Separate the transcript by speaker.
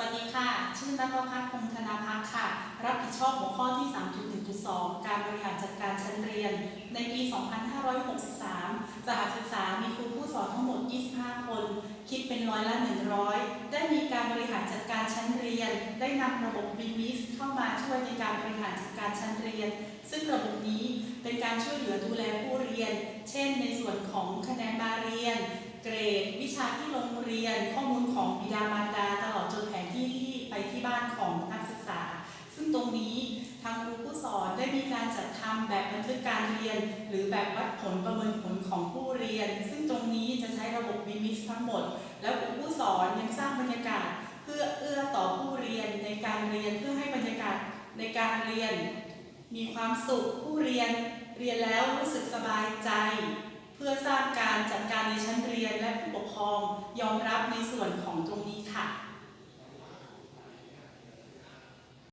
Speaker 1: วัสดีค่ะ ชื่อนัทพัฒน์พงธนาพักค่ะ รับผิดชอบหัวข้อที่ 3.1.2 การบริหารจัดการชั้นเรียน ในปี 2563สถานศึกษามีครูผู้สอนทั้งหมด 25 คน คิดเป็นร้อยละ 100 ได้มีการบริหารจัดการชั้นเรียน ได้นำระบบ b ิมิสเข้ามาช่วยในการบริหารจัดการชั้นเรียน ซึ่งระบบนี้เป็นการช่วยเหลือดูแลผู้เรียน เช่น ในส่วนของคะแนนมาเรียน เกรด วิชาที่โรงเรียน ข้อมูลของบิดามารดาานของนักศึกษา ซึ่งตรงนี้ทางครูผู้สอนได้มีการจัดทำแบบบันทึกการเรียน หรือแบบวัดผลประเมินผลของผู้เรียน ซึ่งตรงนี้จะใช้ระบบวิมิสทั้งหมด แล้วครูผู้สอนยังสร้างบรรยากาศ เพื่อเอื้อต่อผู้เรียนในการเรียนเพื่อให้บรรยากาศในการเรียน มีความสุขผู้เรียนเรียนแล้วรู้สึกสบายใจ เพื่อสร้างการจัดการในชั้นเรียนและผู้ปกครองยอมรับในส่วนของตรง